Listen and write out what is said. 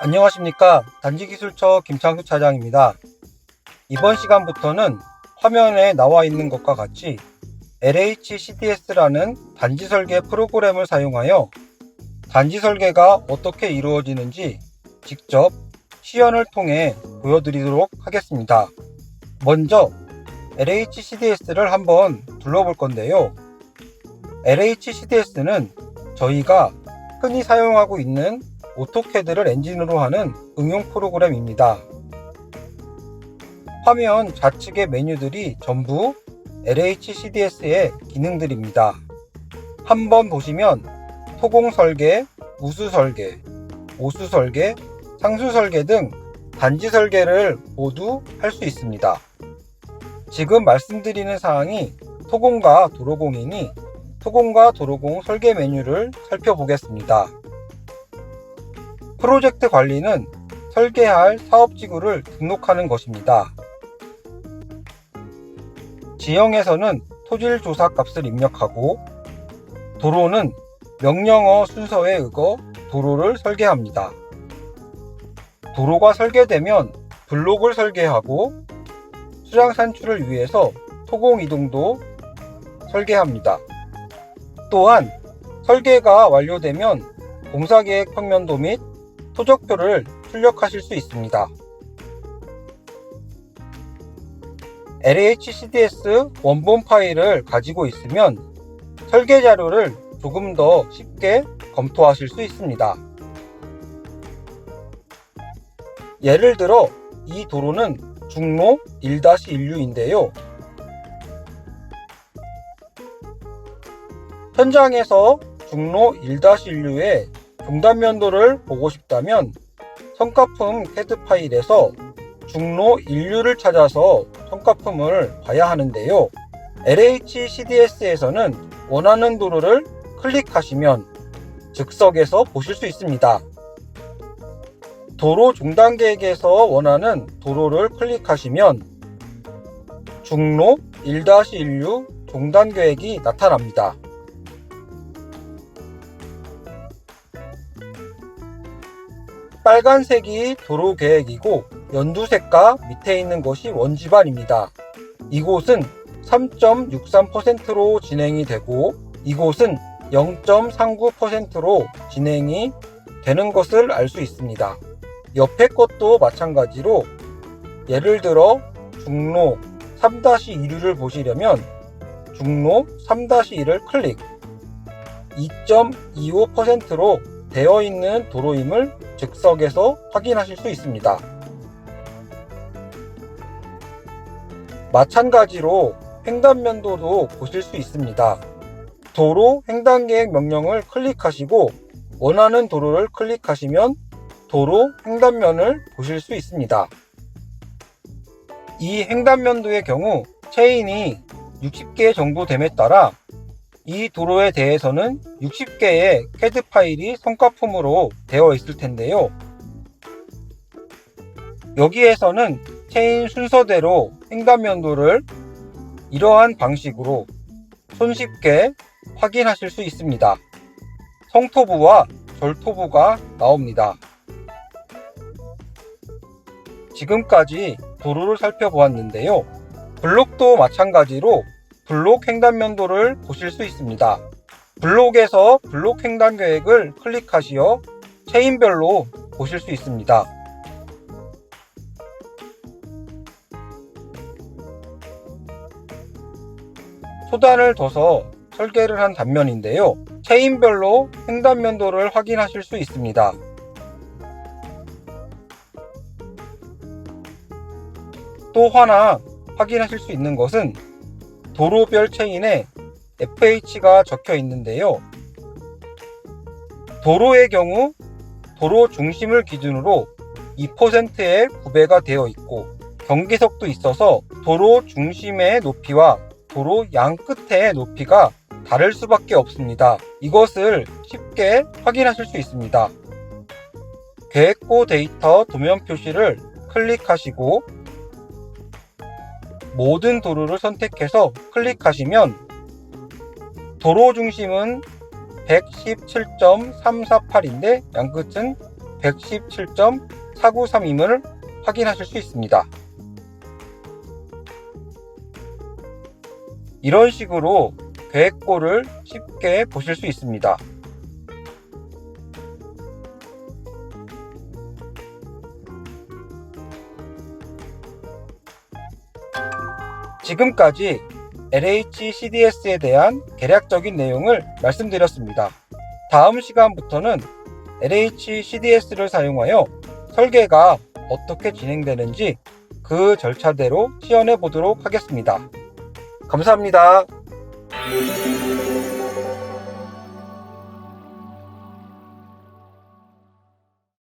안녕하십니까 단지기술처 김창수 차장입니다. 이번 시간부터는 화면에 나와 있는 것과 같이 LHCDS라는 단지 설계 프로그램을 사용하여 단지 설계가 어떻게 이루어지는지 직접 시연을 통해 보여드리도록 하겠습니다. 먼저 LHCDS를 한번 둘러볼 건데요. LHCDS는 저희가 흔히 사용하고 있는 오토캐드를 엔진으로 하는 응용 프로그램입니다. 화면 좌측의 메뉴들이 전부 LHCDS의 기능들입니다. 한번 보시면 토공 설계, 우수 설계, 오수 설계, 상수 설계 등 단지 설계를 모두 할 수 있습니다. 지금 말씀드리는 사항이 토공과 도로공이니 토공과 도로공 설계 메뉴를 살펴보겠습니다. 프로젝트 관리는 설계할 사업 지구를 등록하는 것입니다. 지형에서는 토질 조사 값을 입력하고 도로는 명령어 순서에 의거 도로를 설계합니다. 도로가 설계되면 블록을 설계하고 수량 산출을 위해서 토공 이동도 설계합니다. 또한 설계가 완료되면 공사계획 평면도 및 토적표를 출력하실 수 있습니다. LHCDS 원본 파일을 가지고 있으면 설계 자료를 조금 더 쉽게 검토하실 수 있습니다. 예를 들어 이 도로는 중로 1-1류인데요. 현장에서 중로 1-1류의 중단면도를 보고 싶다면 성과품 캐드 파일에서 중로 1류를 찾아서 성과품을 봐야 하는데요. LHCDS에서는 원하는 도로를 클릭하시면 즉석에서 보실 수 있습니다. 도로 중단 계획에서 원하는 도로를 클릭하시면 중로 1-1류 종단 계획이 나타납니다. 빨간색이 도로 계획이고 연두색과 밑에 있는 것이 원지반입니다. 이곳은 3.63%로 진행이 되고 이곳은 0.39%로 진행이 되는 것을 알 수 있습니다. 옆에 것도 마찬가지로 예를 들어 중로 3-2류를 보시려면 중로 3-1을 클릭 2.25%로 되어 있는 도로임을 즉석에서 확인하실 수 있습니다. 마찬가지로 횡단면도도 보실 수 있습니다. 도로 횡단계획 명령을 클릭하시고 원하는 도로를 클릭하시면 도로 횡단면을 보실 수 있습니다. 이 횡단면도의 경우 체인이 60개 정도 됨에 따라 이 도로에 대해서는 60개의 캐드 파일이 성과품으로 되어 있을 텐데요. 여기에서는 체인 순서대로 횡단면도를 이러한 방식으로 손쉽게 확인하실 수 있습니다. 성토부와 절토부가 나옵니다. 지금까지 도로를 살펴보았는데요. 블록도 마찬가지로 블록 횡단면도를 보실 수 있습니다. 블록에서 블록 횡단 계획을 클릭하시어 체인별로 보실 수 있습니다. 소단을 둬서 설계를 한 단면인데요. 체인별로 횡단면도를 확인하실 수 있습니다. 또 하나 확인하실 수 있는 것은 도로별 체인에 FH가 적혀 있는데요. 도로의 경우 도로 중심을 기준으로 2%의 구배가 되어 있고 경계석도 있어서 도로 중심의 높이와 도로 양 끝의 높이가 다를 수밖에 없습니다. 이것을 쉽게 확인하실 수 있습니다. 계획고 데이터 도면 표시를 클릭하시고 모든 도로를 선택해서 클릭하시면 도로 중심은 117.348인데 양끝은 117.493임을 확인하실 수 있습니다. 이런 식으로 계획고를 쉽게 보실 수 있습니다. 지금까지 LH CDS에 대한 개략적인 내용을 말씀드렸습니다. 다음 시간부터는 LH CDS를 사용하여 설계가 어떻게 진행되는지 그 절차대로 시연해 보도록 하겠습니다. 감사합니다.